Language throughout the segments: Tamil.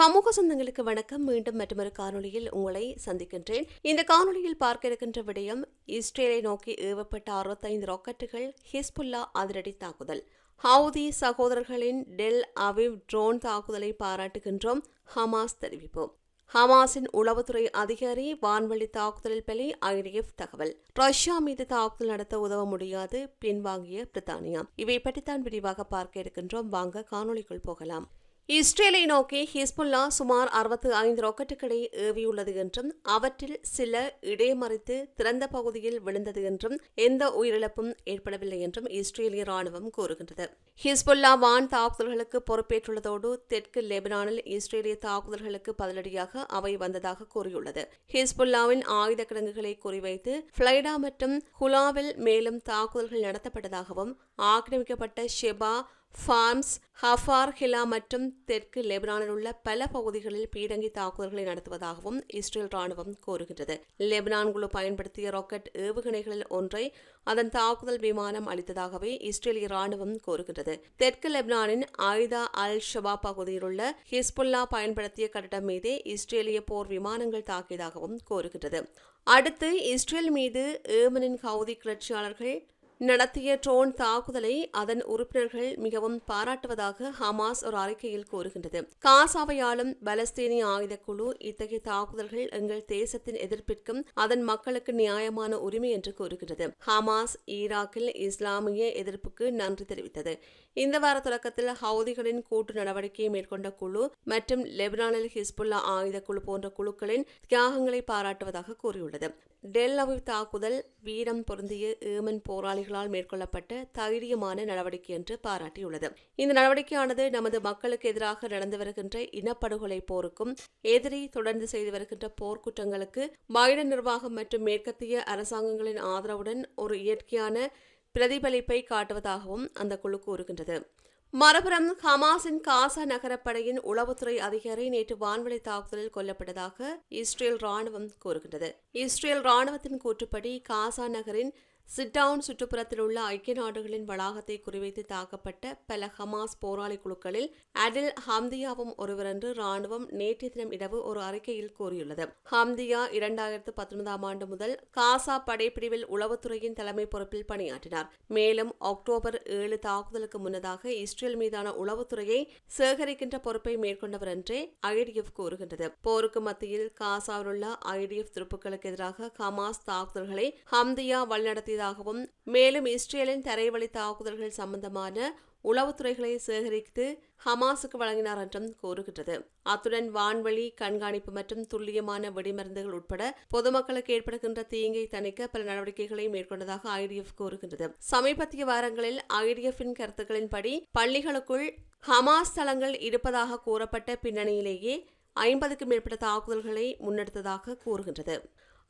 சமூக சொந்தங்களுக்கு வணக்கம். மீண்டும் மற்றொரு காணொளியில் உங்களை சந்திக்கின்றேன். இந்த காணொளியில் பார்க்க இருக்கின்ற விடயம் இஸ்ரேலை நோக்கி ஏவப்பட்ட அறுபத்தைந்து ராக்கெட்டுகள் ஹிஸ்புல்லா அதிரடி தாக்குதல். ஹவுதி சகோதரர்களின் டெல் அவிவ் ட்ரோன் தாக்குதலை பாராட்டுகின்றோம். ஹமாஸ் தெரிவிப்பு. ஹமாஸின் உளவுத்துறை அதிகாரி வான்வழி தாக்குதலில் பலி ஐடிஎஃப் தகவல். ரஷ்யா மீது தாக்குதல் நடத்த உதவ முடியாது பின்வாங்கிய பிரித்தானியா. இவை பற்றித்தான் விரிவாக பார்க்க இருக்கின்றோம். வாங்க காணொளிக்குள் போகலாம். இஸ்ரேலை நோக்கி ஹிஸ்புல்லா சுமார் அறுபத்து ஐந்து ராக்கெட்டுகளை ஏவியுள்ளது என்றும் அவற்றில் சில இடைமறித்து திறந்த பகுதியில் விழுந்தது என்றும் எந்த உயிரிழப்பும் ஏற்படவில்லை என்றும் இஸ்ரேலிய ராணுவம் கூறுகின்றது. ஹிஸ்புல்லா வான் தாக்குதல்களுக்கு பொறுப்பேற்றுள்ளதோடு தெற்கு லெபனானில் இஸ்ரேலிய தாக்குதல்களுக்கு பதிலடியாக அவை வந்ததாக கூறியுள்ளது. ஹிஸ்புல்லாவின் ஆயுத கிடங்குகளை குறிவைத்து ஃபிளைடா மற்றும் ஹுலாவில் மேலும் தாக்குதல்கள் நடத்தப்பட்டதாகவும் ஆக்கிரமிக்கப்பட்ட ஷெபா ஃபார்ம்ஸ் ஹஃபார் ஹிலா மற்றும் தெற்கு லெபனானில் உள்ள பல பகுதிகளில் பீரங்கி தாக்குதல்களை நடத்துவதாகவும் இஸ்ரேல் ராணுவம் கூறுகின்றது. லெபனான் குழு பயன்படுத்திய ராக்கெட் ஏவுகணைகளில் ஒன்றை அதன் தாக்குதல் விமானம் அளித்ததாகவே இஸ்ரேலிய ராணுவம் கூறுகின்றது. தெற்கு லெபனானின் ஆயுதா அல் ஷபா பகுதியில் உள்ள ஹிஸ்புல்லா பயன்படுத்திய கட்டடம் மீதே இஸ்ரேலிய போர் விமானங்கள் தாக்கியதாகவும் கூறுகின்றது. அடுத்து இஸ்ரேல் மீது ஏமனின் ஹவுதி கிளர்ச்சியாளர்கள் நடத்திய ட்ரோன் தாக்குதலை அதன் உறுப்பினர்கள் மிகவும் பாராட்டுவதாக ஹமாஸ் ஒரு அறிக்கையில் கூறுகின்றது. காசாவை ஆளும் பலஸ்தீனிய ஆயுதக்குழு இத்தகைய தாக்குதல்கள் எங்கள் தேசத்தின் எதிர்ப்பிற்கும் அதன் மக்களுக்கு நியாயமான உரிமை என்று கூறுகின்றது. ஹமாஸ் ஈராக்கில் இஸ்லாமிய எதிர்ப்புக்கு நன்றி தெரிவித்தது. இந்த வார தொடக்கத்தில் ஹவுதிகளின் கூட்டு நடவடிக்கையை மேற்கொண்ட குழு மற்றும் லெபனானில் ஹிஸ்புல்லா ஆயுத குழு போன்ற குழுக்களின் தியாகங்களை பாராட்டுவதாக கூறியுள்ளது. டெல் அவிவ் தாக்குதல் வீரம் பொருந்திய ஏமன் போராளிகள் போராளிகளால் மேற்கொள்ளப்பட்ட தைரியமான நடவடிக்கை என்று பாராட்டியுள்ளது. இந்த நடவடிக்கையானது நமது மக்களுக்கு எதிராக நடந்து வருகின்ற இனப்படுகொலை போருக்கும் எதிரி தொடர்ந்து செய்து வருகின்ற போர்க்குற்றங்களுக்கு பைடன் நிர்வாகம் மற்றும் மேற்கத்திய அரசாங்கங்களின் ஆதரவுடன் ஒரு இயற்கையான பிரதிபலிப்பை காட்டுவதாகவும் அந்த குழு கூறுகின்றது. மறுபுறம் ஹமாஸின் காசா நகரப்படையின் உளவுத்துறை அதிகாரி நேற்று வான்வழி தாக்குதலில் கொல்லப்பட்டதாக இஸ்ரேல் ராணுவம் கூறுகின்றது. இஸ்ரேல் ராணுவத்தின் கூற்றுப்படி காசா நகரின் சிட்டவுன் சுற்றுப்புறத்தில் உள்ள ஐக்கிய நாடுகளின் வளாகத்தை குறிவைத்து தாக்கப்பட்ட பல ஹமாஸ் போராளி குழுக்களில் அடில் ஹம்தியாவும் ஒருவர் என்று ராணுவம் நேற்றைய தினம் இரவு ஒரு அறிக்கையில் கூறியுள்ளது. ஹம்தியா இரண்டாயிரத்து பத்தொன்பதாம் ஆண்டு முதல் காசா படைப்பிரிவில் உளவுத்துறையின் தலைமை பொறுப்பில் பணியாற்றினார். மேலும் அக்டோபர் ஏழு தாக்குதலுக்கு முன்னதாக இஸ்ரேல் மீதான உளவுத்துறையை சேகரிக்கின்ற பொறுப்பை மேற்கொண்டவர் என்றே ஐடிஎஃப் கூறுகின்றது. போருக்கு மத்தியில் காசாவில் உள்ள ஐடிஎஃப் துருப்புக்களுக்கு எதிராக ஹமாஸ் தாக்குதல்களை ஹம்தியா வழிநடத்திய செய்ததாகவும் மேலும் இஸ்ரேலின் தரைவழி தாக்குதல்கள் சம்பந்தமான உளவுத்துறைகளை சேகரித்து ஹமாஸுக்கு வழங்கினார் என்றும் கூறுகின்றது. அத்துடன் வான்வழி கண்காணிப்பு மற்றும் துல்லியமான வெடிமருந்துகள் உட்பட பொதுமக்களுக்கு ஏற்படுகின்ற தீங்கை தணிக்க பல நடவடிக்கைகளை மேற்கொண்டதாக ஐடிஎஃப் கூறுகின்றது. சமீபத்திய வாரங்களில் ஐடிஎஃபின் கருத்துக்களின்படி பள்ளிகளுக்குள் ஹமாஸ் தளங்கள் இருப்பதாக கூறப்பட்ட பின்னணியிலேயே ஐம்பதுக்கும் மேற்பட்ட தாக்குதல்களை முன்னெடுத்ததாக கூறுகின்றது.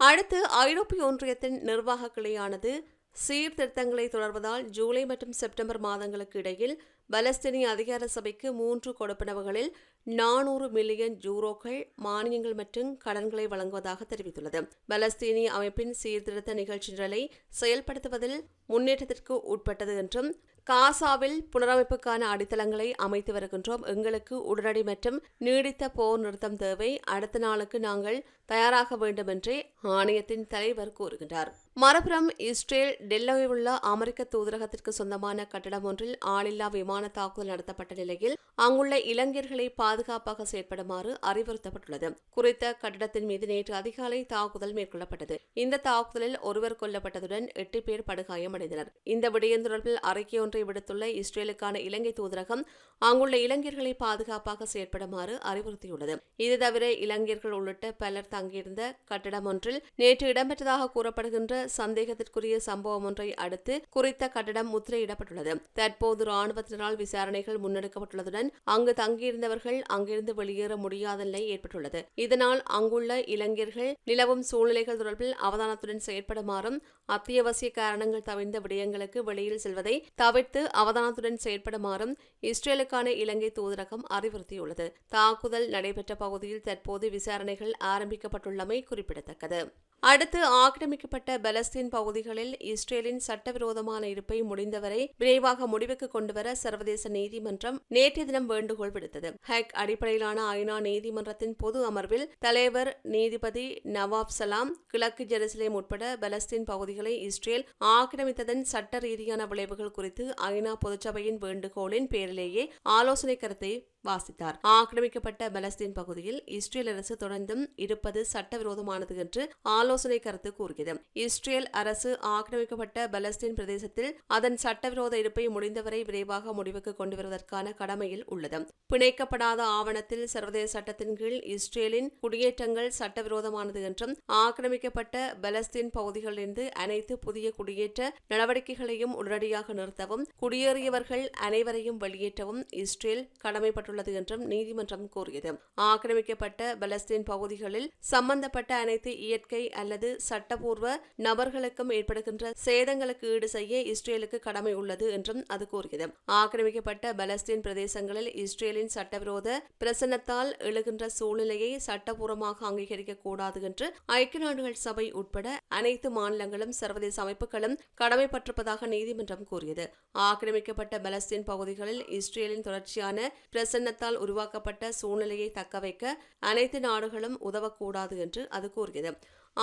அடுத்து ஐரோப்பிய ஒன்றியத்தின் நிர்வாக கிளையானது சீர்திருத்தங்களை தொடர்வதால் ஜூலை மற்றும் செப்டம்பர் மாதங்களுக்கு இடையில் பலஸ்தீனிய அதிகார சபைக்கு மூன்று கொடுப்பனவுகளில் நானூறு மில்லியன் யூரோக்கள் மானியங்கள் மற்றும் கடன்களை வழங்குவதாக தெரிவித்துள்ளது. பலஸ்தீனிய அமைப்பின் சீர்திருத்த நிகழ்ச்சி நிரலை செயல்படுத்துவதில் முன்னேற்றத்திற்கு உட்பட்டது என்றும் காசாவில் புனரமைப்புக்கான அடித்தளங்களை அமைத்து வருகின்றோம். எங்களுக்கு உடனடி மற்றும் நீடித்த போர் நிறுத்தம் தேவை. அடுத்த நாளுக்கு நாங்கள் தயாராக வேண்டும் என்றே ஆணையத்தின் தலைவர் கூறுகின்றார். மறுபுறம் இஸ்ரேல் டெல்லோவில் உள்ள அமெரிக்க தூதரகத்திற்கு சொந்தமான கட்டடம் ஒன்றில் ஆளில்லா விமான விமான தாக்குதல் நடத்தப்பட்ட நிலையில் அங்குள்ள இளைஞர்களை பாதுகாப்பாக செயற்படுமாறு அறிவுறுத்தப்பட்டுள்ளது. குறித்த கட்டிடத்தின் மீது நேற்று அதிகாலை தாக்குதல் மேற்கொள்ளப்பட்டது. இந்த தாக்குதலில் ஒருவர் கொல்லப்பட்டதுடன் எட்டு பேர் படுகாயமடைந்தனர். இந்த விடயம் தொடர்பில் அறிக்கை ஒன்றை விடுத்துள்ள இஸ்ரேலுக்கான இலங்கை தூதரகம் அங்குள்ள இளைஞர்களை பாதுகாப்பாக செயற்படுமாறு அறிவுறுத்தியுள்ளது. இது தவிர இளைஞர்கள் உள்ளிட்ட பலர் தங்கியிருந்த கட்டிடம் ஒன்றில் நேற்று இடம்பெற்றதாக கூறப்படுகின்ற சந்தேகத்திற்குரிய சம்பவம் ஒன்றை அடுத்து குறித்த கட்டிடம் முத்திரையிடப்பட்டுள்ளது. தற்போது ராணுவத்தினரால் விசாரணைகள் முன்னெடுக்கப்பட்டுள்ளதுடன் அங்கு தங்கியிருந்தவர்கள் அங்கிருந்து வெளியேற முடியாத நிலை ஏற்பட்டுள்ளது. இதனால் அங்குள்ள இளைஞர்கள் நிலவும் சூழ்நிலைகள் தொடர்பில் அவதானத்துடன் செயற்படுமாறும் அத்தியாவசிய காரணங்கள் தவிர்ந்த விடயங்களுக்கு வெளியில் செல்வதை தவிர்த்து அவதானத்துடன் செயற்படுமாறும் இஸ்ரேலுக்கான இலங்கை தூதரகம் அறிவுறுத்தியுள்ளது. தாக்குதல் நடைபெற்ற பகுதியில் தற்போது விசாரணைகள் ஆரம்பிக்கப்பட்டுள்ளமை குறிப்பிடத்தக்கது. அடுத்து ஆக்கிரமிக்கப்பட்ட பலஸ்தீன் பகுதிகளில் இஸ்ரேலின் சட்டவிரோதமான இருப்பை முடிந்தவரை விரைவாக முடிவுக்கு கொண்டுவர சர்வதேச நீதிமன்றம் நேற்றைய தினம் வேண்டுகோள் விடுத்தது. ஹேக் அடிப்படையிலான ஐநா நீதிமன்றத்தின் பொது அமர்வில் தலைவர் நீதிபதி நவாப் சலாம் கிழக்கு ஜெருசலேம் உட்பட பலஸ்தீன் பகுதிகளை இஸ்ரேல் ஆக்கிரமித்ததன் சட்ட ரீதியான விளைவுகள் குறித்து ஐநா பொதுச்சபையின் வேண்டுகோளின் பேரிலேயே ஆலோசனை கருத்தை வாசித்தார். ஆக்கிரமிக்கப்பட்ட பலஸ்தீன் பகுதியில் இஸ்ரேல் அரசு தொடர்ந்தும் இருப்பது சட்டவிரோதமானது என்று ஆலோசனை ஆலோசனை கருத்து கூறுகிறது இஸ்ரேல் அரசு ஆக்கிரமிக்கப்பட்ட பலஸ்தீன் பிரதேசத்தில் அதன் சட்டவிரோத இருப்பை முடிந்தவரை விரைவாக முடிவுக்கு கொண்டு வருவதற்கான கடமையில் உள்ளது. பிணைக்கப்படாத ஆவணத்தில் சர்வதேச சட்டத்தின் கீழ் இஸ்ரேலின் குடியேற்றங்கள் சட்டவிரோதமானது என்றும் ஆக்கிரமிக்கப்பட்ட பலஸ்தீன் பகுதிகளிலிருந்து அனைத்து புதிய குடியேற்ற நடவடிக்கைகளையும் உடனடியாக நிறுத்தவும் குடியேறியவர்கள் அனைவரையும் வெளியேற்றவும் இஸ்ரேல் கடமைப்பட்டுள்ளது என்றும் நீதிமன்றம் கூறியது. ஆக்கிரமிக்கப்பட்ட பலஸ்தீன் பகுதிகளில் சம்பந்தப்பட்ட அனைத்து இயற்கை அல்லது சட்டப்பூர்வ நபர்களுக்கும் ஏற்படுகின்ற சேதங்களுக்கு ஈடு செய்ய இஸ்ரேலுக்கு கடமை உள்ளது என்றும் அது கூறியது ஆக்கிரமிக்கப்பட்ட பலஸ்தீன் பிரதேசங்களில் இஸ்ரேலின் சட்டவிரோத பிரசன்னத்தால் எழுகின்ற சூழ்நிலையை சட்டபூர்வமாக அங்கீகரிக்க கூடாது என்று ஐக்கிய நாடுகள் சபை உட்பட அனைத்து மாநிலங்களும் சர்வதேச அமைப்புகளும் கடமைப்பட்டிருப்பதாக நீதிமன்றம் கூறியது. ஆக்கிரமிக்கப்பட்ட பலஸ்தீன் பகுதிகளில் இஸ்ரேலின் தொடர்ச்சியான பிரசன்னத்தால் உருவாக்கப்பட்ட சூழ்நிலையை தக்கவைக்க அனைத்து நாடுகளும் உதவக்கூடாது என்று அது கூறியது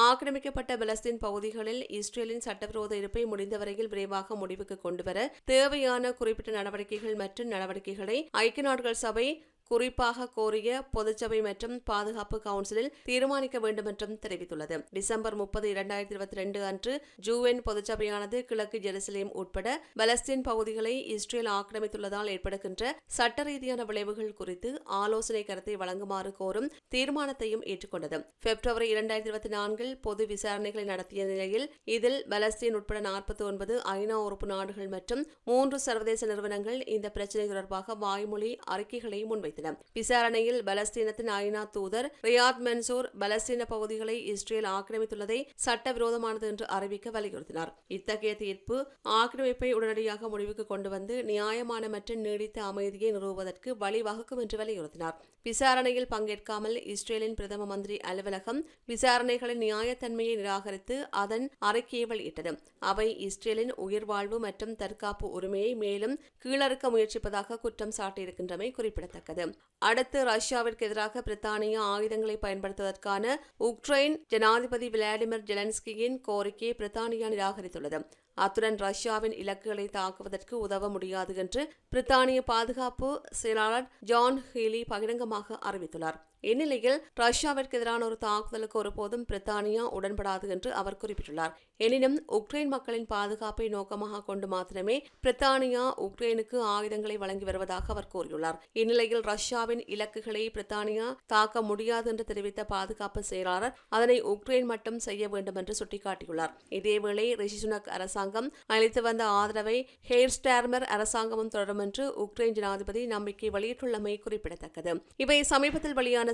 ஆக்கிரமிக்கப்பட்ட பலஸ்தீன் பகுதிகளில் இஸ்ரேலின் சட்டவிரோத இருப்பை முடிந்தவரையில் விரைவாக முடிவுக்கு கொண்டுவர தேவையான குறிப்பிட்ட நடவடிக்கைகள் மற்றும் நடவடிக்கைகளை ஐக்கிய நாடுகள் சபை குறிப்பாக கோரிய பொதுச்சபை மற்றும் பாதுகாப்பு கவுன்சிலில் தீர்மானிக்க வேண்டும் என்றும் தெரிவித்துள்ளது. டிசம்பர் முப்பது இரண்டாயிரத்தி இருபத்தி ரெண்டு அன்று ஜூஎன் பொதுச்சபையானது கிழக்கு ஜெருசலேம் உட்பட பலஸ்தீன் பகுதிகளை இஸ்ரேல் ஆக்கிரமித்துள்ளதால் ஏற்படுகின்ற சட்ட ரீதியான விளைவுகள் குறித்து ஆலோசனை கருத்தை வழங்குமாறு கோரும் தீர்மானத்தையும் ஏற்றுக்கொண்டது. பிப்ரவரி இரண்டாயிரத்தி இருபத்தி நான்கில் பொது விசாரணைகளை நடத்திய நிலையில் இதில் பலஸ்தீன் உட்பட நாற்பத்தி ஒன்பது ஐநா உறுப்பு நாடுகள் மற்றும் மூன்று சர்வதேச நிறுவனங்கள் இந்த பிரச்சினை தொடர்பாக வாய்மொழி அறிக்கைகளை முன்வைத்தன. வைத்தன விசாரணையில் பலஸ்தீனத்தின் ஐநா தூதர் ரியாத் மன்சூர் பலஸ்தீன பகுதிகளை இஸ்ரேல் ஆக்கிரமித்துள்ளதை சட்டவிரோதமானது என்று அறிவிக்க வலியுறுத்தினார். இத்தகைய தீர்ப்பு ஆக்கிரமிப்பை உடனடியாக முடிவுக்கு கொண்டு வந்து நியாயமான மற்றும் நீடித்த அமைதியை நிறுவுவதற்கு வழிவகுக்கும் என்று வலியுறுத்தினார். விசாரணையில் பங்கேற்காமல் இஸ்ரேலின் பிரதம மந்திரி அலுவலகம் விசாரணைகளின் நியாயத்தன்மையை நிராகரித்து அதன் அறிக்கையை வெளியிட்டது. அவை இஸ்ரேலின் உயிர்வாழ்வு மற்றும் தற்காப்பு உரிமையை மேலும் கீழறுக்க முயற்சிப்பதாக குற்றம் சாட்டியிருக்கின்றமை குறிப்பிடத்தக்கது. அடுத்து ரஷ்யாவிற்கு எதிராக பிரித்தானியா ஆயுதங்களை பயன்படுத்துவதற்கான உக்ரைன் ஜனாதிபதி விளாடிமிர் ஜெலன்ஸ்கியின் கோரிக்கையை பிரித்தானியா நிராகரித்துள்ளது. அத்துடன் ரஷ்யாவின் இலக்குகளை தாக்குவதற்கு உதவ முடியாது என்று பிரித்தானிய பாதுகாப்பு செயலாளர் ஜான் ஹீலி பகிரங்கமாக அறிவித்துள்ளார். இந்நிலையில் ரஷ்யாவிற்கு எதிரான ஒரு தாக்குதலுக்கு ஒருபோதும் பிரித்தானியா உடன்படாது என்று அவர் குறிப்பிட்டுள்ளார். எனினும் உக்ரைன் மக்களின் பாதுகாப்பை நோக்கமாக கொண்டு மாத்திரமே பிரித்தானியா உக்ரைனுக்கு ஆயுதங்களை வழங்கி வருவதாக அவர் கூறியுள்ளார். இந்நிலையில் ரஷ்யாவின் இலக்குகளை பிரித்தானியா தாக்க முடியாது என்று தெரிவித்த பாதுகாப்பு செயலாளர் அதனை உக்ரைன் மட்டும் செய்ய வேண்டும் என்று சுட்டிக்காட்டியுள்ளார். இதேவேளை ரிஷி சுனக் அரசாங்கம் அளித்து வந்த ஆதரவை ஹேர் ஸ்டார்மர் அரசாங்கமும் தொடரும் என்று உக்ரைன் ஜனாதிபதி நம்பிக்கை வெளியிட்டுள்ளமை குறிப்பிடத்தக்கது. இவை சமீபத்தில் வெளியான